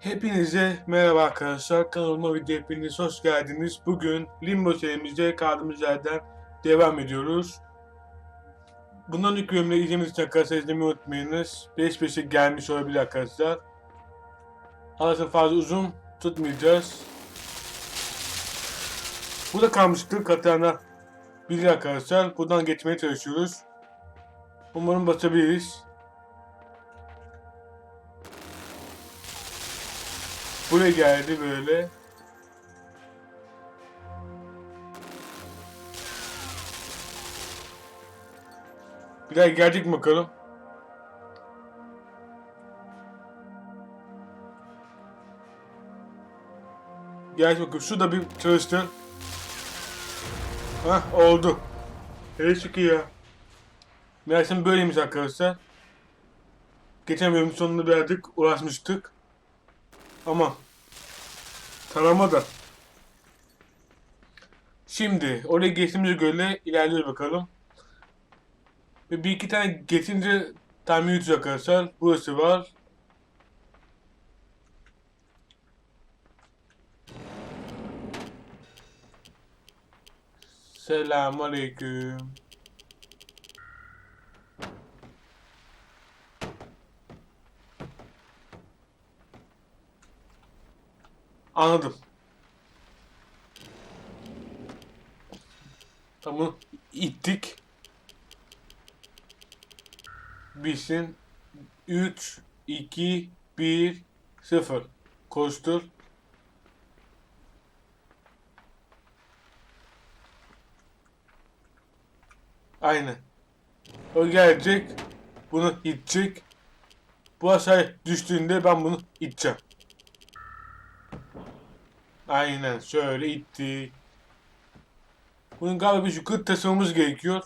Hepinize merhaba arkadaşlar. Kanalıma video hepiniz hoş geldiniz. Bugün Limbo serimize kaldığımız yerden devam ediyoruz. Bundan ilk bölümde izlediğiniz için arkadaşlar izlemeyi unutmayınız. 5 5'e gelmiş olabilir arkadaşlar. Arası fazla uzun tutmayacağız. Burada kalmıştık Katana bilir arkadaşlar. Buradan geçmeye çalışıyoruz. Umarım basabiliriz. Buraya geldi böyle. Bir daha gelecek mi bakalım? Gel bakalım. Şurada bir çalıştır. Hah oldu. Hele ya. Meğersem böyleymiş arkadaşlar. Geçen bölümün sonunda birazcık uğraşmıştık. Ama tarama da. Şimdi oraya geçtiğimize göre ilerliyoruz bakalım. Ve bir iki tane geçince tahmin yürütüyor arkadaşlar. Burası var. Selamun Anladım. Tamam. ittik. Bitsin. 3, 2, 1, 0. Koştur. Aynen. O gelecek. Bunu itecek. Bu aşağı düştüğünde ben bunu iteceğim. Aynen şöyle itti. Bunun galiba bir yukarı taşımamız gerekiyor.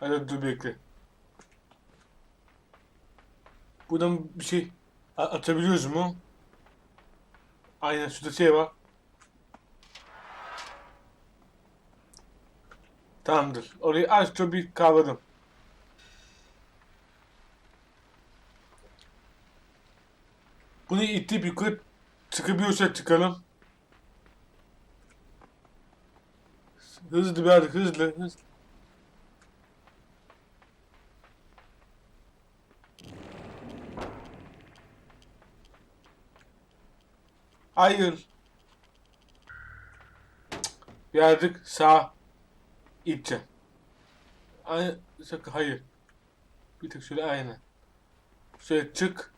Hadi dur bekle. Buradan bir şey atabiliyoruz mu? Aynen şurada şey var. Tamamdır. Orayı az çok bir kavradım. Bunu itip yukarı çıkabiliyorsa çıkalım. Hızlı biraz hızlı hızlı. Hayır. Cık. Birazcık sağ iteceğim. Ay, sakın hayır. Bir tık şöyle aynen. Şöyle çık.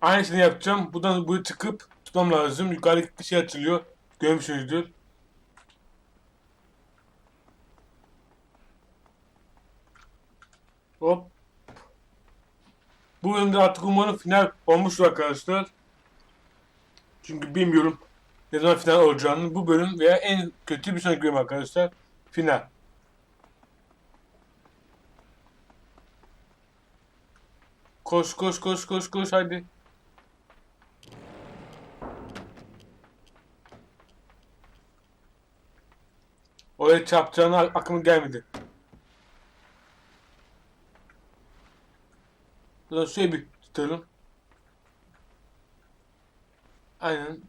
Aynısını yapacağım. Buradan buraya çıkıp tutmam lazım. Yukarıdaki bir şey açılıyor. Görmüşsünüzdür. Hop. Bu bölümde artık umarım final olmuştur arkadaşlar. Çünkü bilmiyorum ne zaman final olacağını. Bu bölüm veya en kötü bir sonraki bölüm arkadaşlar. Final. Koş koş koş koş koş hadi. Oraya çarpacağını aklıma gelmedi. Buradan şöyle bir tutalım. Aynen.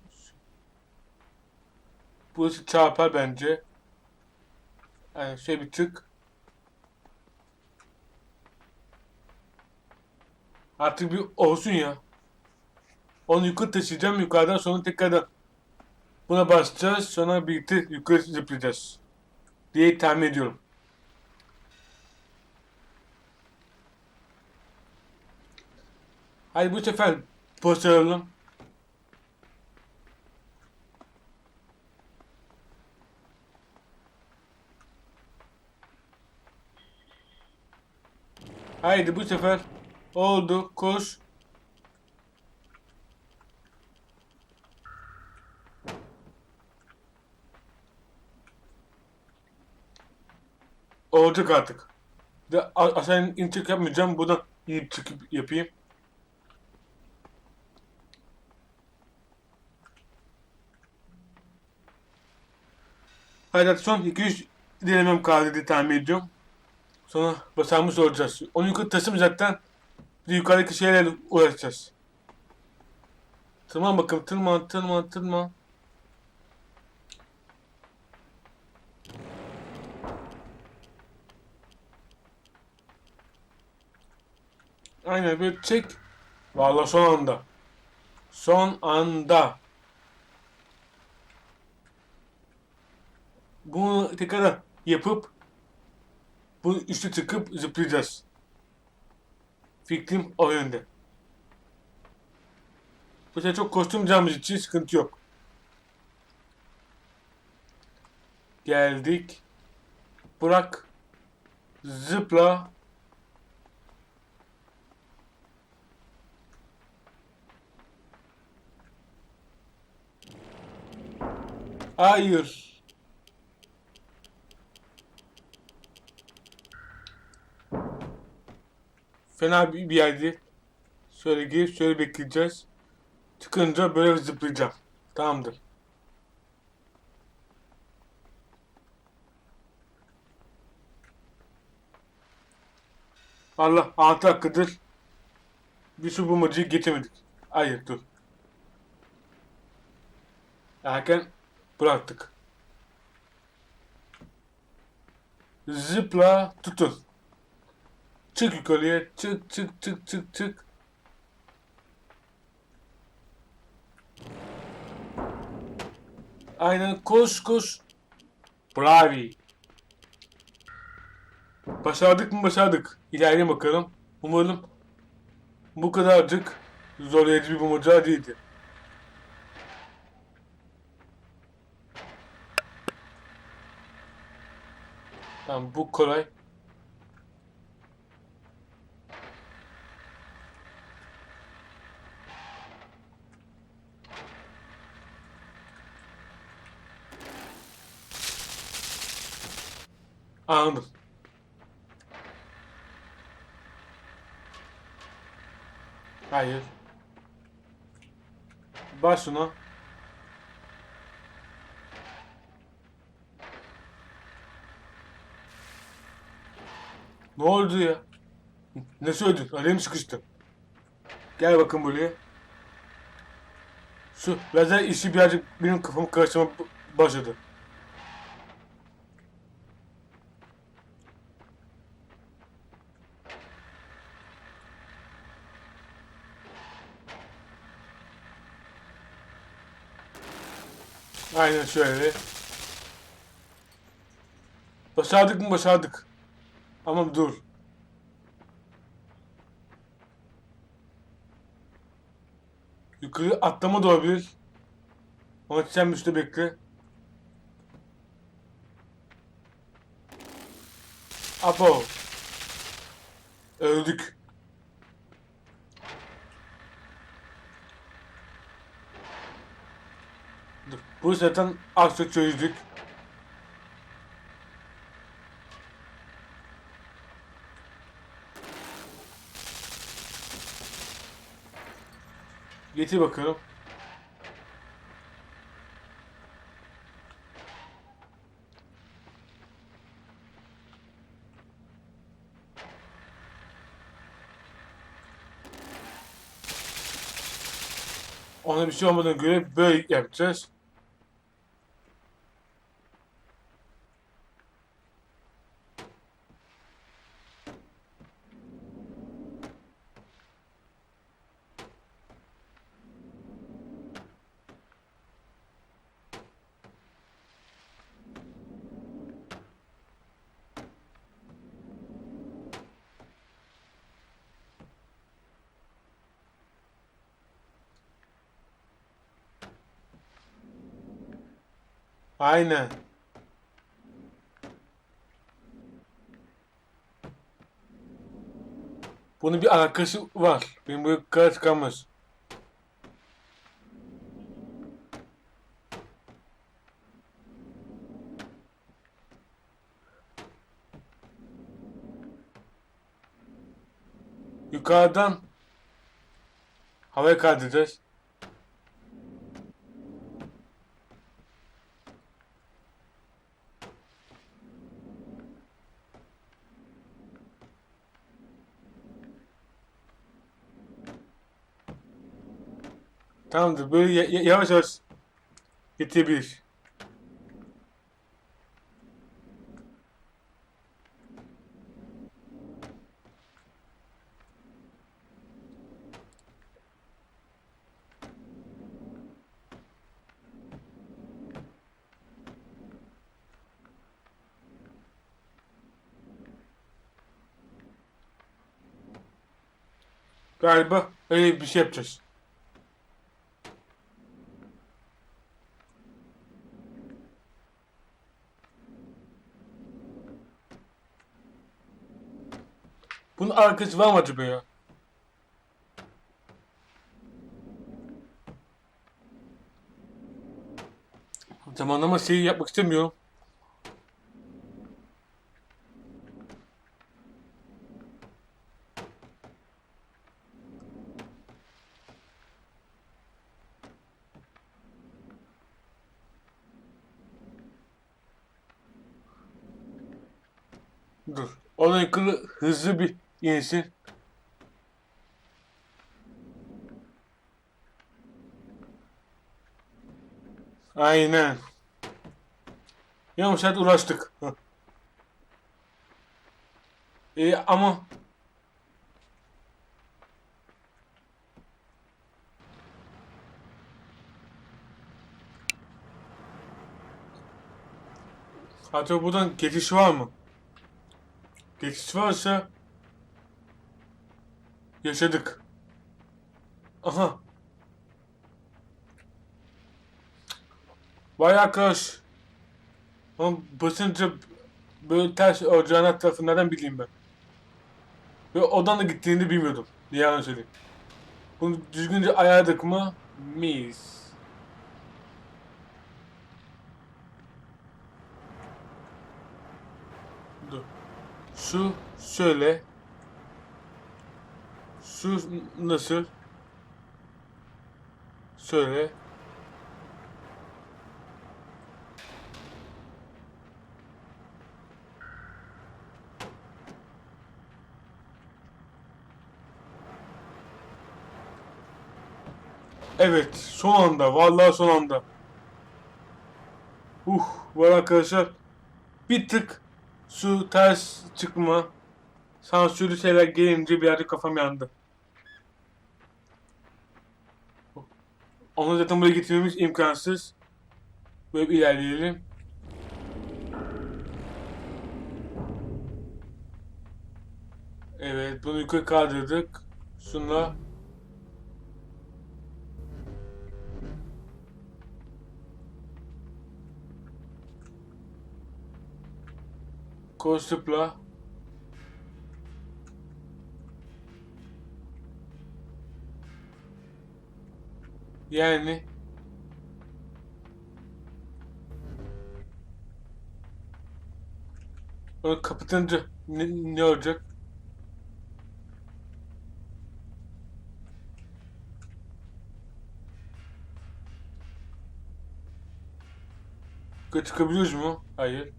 Burası çarpar bence. Aynen şöyle bir tık. Artık bir olsun ya. Onu yukarı taşıyacağım. Yukarıdan sonra tekrardan buna basacağız. Sonra birlikte yukarı zıplayacağız. Diye tahmin ediyorum. Hadi bu sefer başaralım. Haydi bu sefer oldu. Koş. Olacak artık. De aşağı inecek yapmayacağım. Buradan inip çıkıp yapayım. Hayır son 2-3 denemem kaldı diye tahmin ediyorum. Sonra başarmış olacağız. Onu yukarı taşım zaten Şimdi yukarıdaki şeylerle uğraşacağız. Tırman bakalım. Tırman, tırman, tırman. Aynen böyle çek. Vallahi son anda. Son anda. Bunu tekrar yapıp bu üstü tıkıp zıplayacağız. Fikrim o yönde. Bu sefer çok kostüm camımız için sıkıntı yok. Geldik. Bırak. Zıpla. Hayır. Fena bir, bir yerdi. Şöyle girip şöyle bekleyeceğiz. Çıkınca böyle zıplayacağım. Tamamdır. Allah 6 dakikadır bir su bulmacayı geçemedik. Hayır dur. Erken bıraktık. Zıpla tutun. Çık yukarıya. Çık çık çık çık çık. Aynen koş koş. Bravi. Başardık mı başardık. İlerleyin bakalım. Umarım bu kadarcık zorlayıcı bir bulmaca değildi. Tamam bu kolay. Anladım. Hayır. Bas Ne oldu ya? Ne söyledin? Araya mı sıkıştın? Gel bakın buraya. Şu lazer işi birazcık benim kafamı karıştırma başladı. Aynen şöyle. Başardık mı başardık. Ama dur. Yukarı atlama da olabilir. Ama sen üstte bekle. Apo. Öldük. Dur. Bu zaten çok çözdük. Getir bakalım. Ona bir şey olmadığına göre böyle yapacağız. Aynen. Bunun bir alakası var. Benim bu kadar çıkamaz. Yukarıdan havaya kaydedeceğiz. Tamamdır. Böyle ya- ya- yavaş yavaş getirebilir. Galiba öyle bir şey yapacağız. Arkası var mı acaba ya? Zamanlama şeyi yapmak istemiyorum. Dur. Ona yukarı hızlı bir insin. Aynen. Yarım saat uğraştık. İyi ama Hatta buradan geçiş var mı? Geçiş varsa yaşadık. Aha. Vay arkadaş. Ama basınca böyle ters olacağını tarafı nereden bileyim ben. Ve odan da gittiğini bilmiyordum. Diye yalan söyleyeyim. Bunu düzgünce ayarladık mı? Mis. Dur. Şu şöyle. Şu nasıl? Şöyle. Evet, son anda, vallahi son anda. Uh, var arkadaşlar. Bir tık su ters çıkma, sansürlü şeyler gelince bir yerde kafam yandı. Onu zaten buraya getirmemiz imkansız. Böyle bir ilerleyelim. Evet, bunu yukarı kaldırdık. Şunla Kostupla yani onu kapatınca ne, ne olacak? Çıkabiliyoruz mu? Hayır.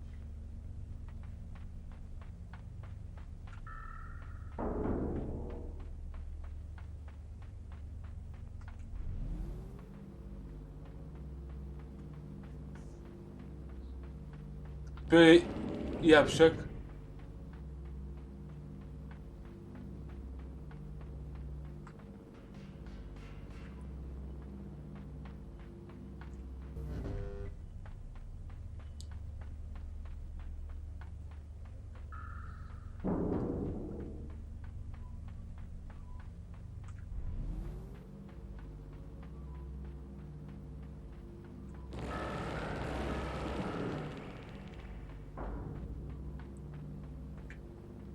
Böyle yapacak.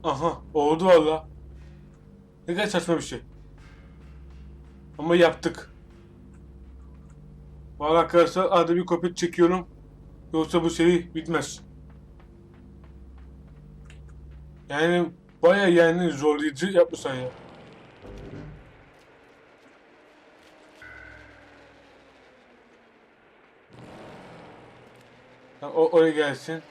Aha oldu valla. Ne kadar saçma bir şey. Ama yaptık. Valla arkadaşlar arada bir kopya çekiyorum. Yoksa bu seri bitmez. Yani baya yani zorlayıcı yapmışlar ya. O oraya gelsin.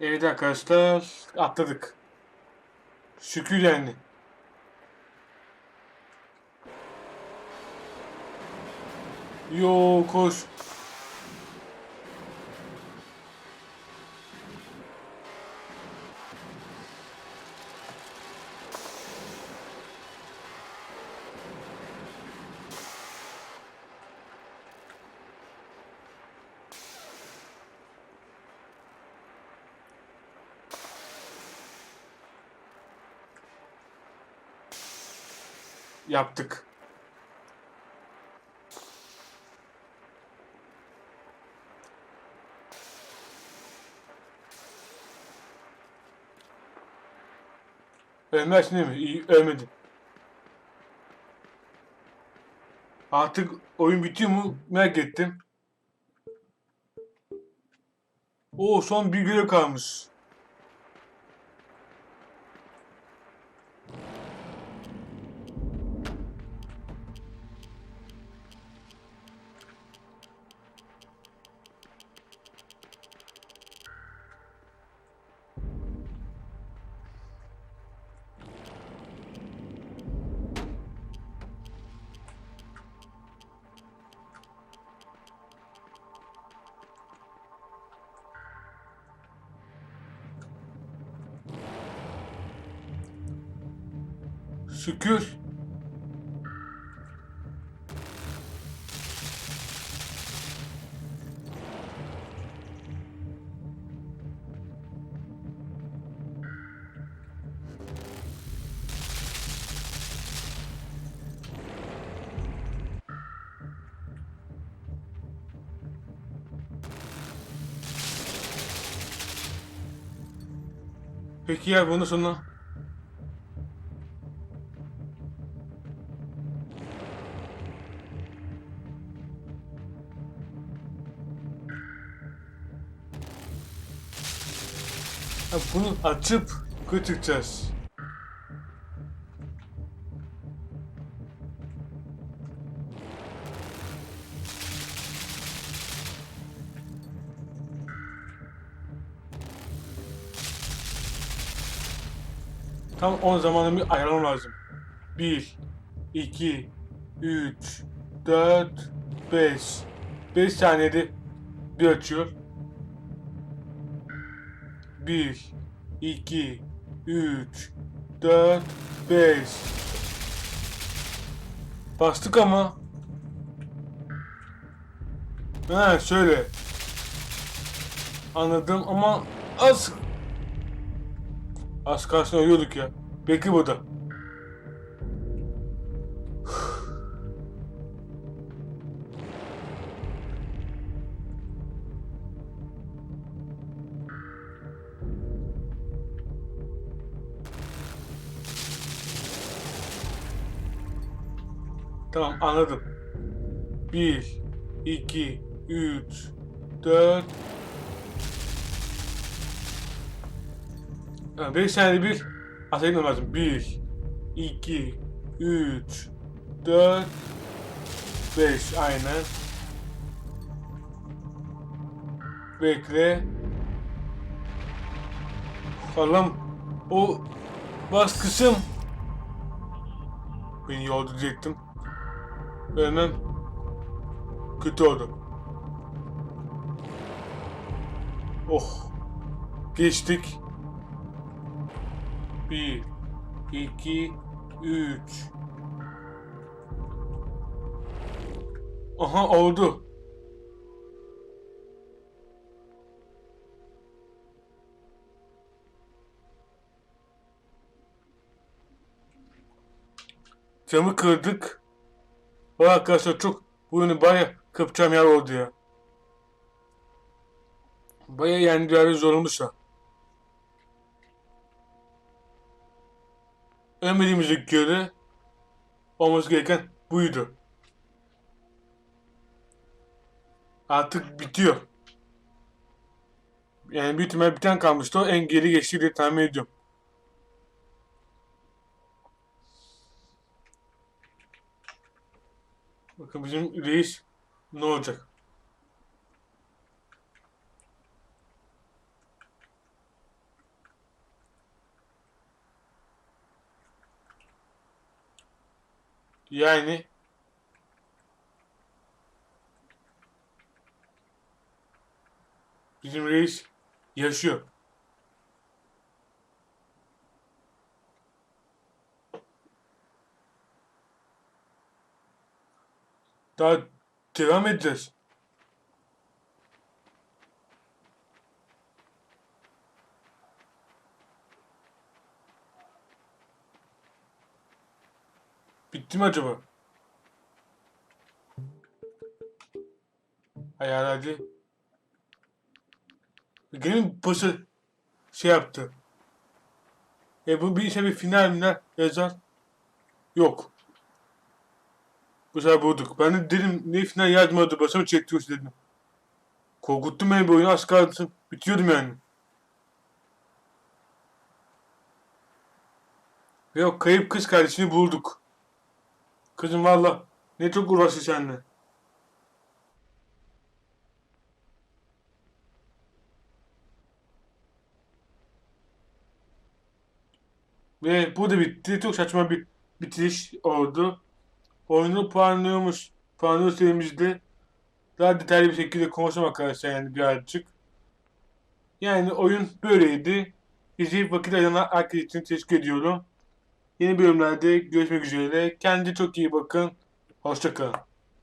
Evet arkadaşlar atladık. Şükür yani. Yo koş. Yaptık. Ölmezsin değil mi? İyi, ölmedin. Artık oyun bitiyor mu? Merak ettim. Oo son bir görev kalmış. Şükür. Peki ya bunun sonra açıp götüreceğiz. Tam 10 zamanı bir ayarlamam lazım. 1, 2, 3, 4, 5. 5 saniyede bir açıyor. 1, 2, 3, 4, 5. Bastık ama. Ha şöyle. Anladım ama az. Az kalsın ölüyorduk ya. Bekle burada. Tamam anladım. 1, 2, 3, 4, 5 saniyede bir atayım lazım. 1, 2, 3, 4, 5 aynen. Bekle. Allah'ım o bas kısım. Beni yolda diyecektim. Ölmem kötü oldu. Oh. Geçtik. Bir, iki, üç. Aha oldu. Camı kırdık. Vay arkadaşlar çok bu oyunu baya kapacağım yer oldu ya. Baya yani bir zor olmuş ha. Ölmediğimize göre olması gereken buydu. Artık bitiyor. Yani büyük ihtimal bir tane kalmıştı o en geri geçti diye tahmin ediyorum. Bakın bizim reis ne olacak? Yani bizim reis yaşıyor. Daha devam edeceğiz. Bitti mi acaba? Hayal hadi. Gene pası şey yaptı. E bu bir işte bir final mi yazar? Yok. Bu sefer bulduk. Ben de dedim ne final yazmadı basımı çektiriyorsun dedim. Korkuttun beni bu oyunu az kalsın. Bitiyordum yani. Ve o kayıp kız kardeşini bulduk. Kızım valla ne çok uğraştı seninle. Ve bu da bitti. Çok saçma bir bitiriş oldu. Oyunu puanlıyormuş. Puanlıyor serimizde daha detaylı bir şekilde konuşalım arkadaşlar yani birazcık. Yani oyun böyleydi. İzleyip vakit ayıran herkes için teşekkür ediyorum. Yeni bölümlerde görüşmek üzere. Kendinize çok iyi bakın. Hoşçakalın.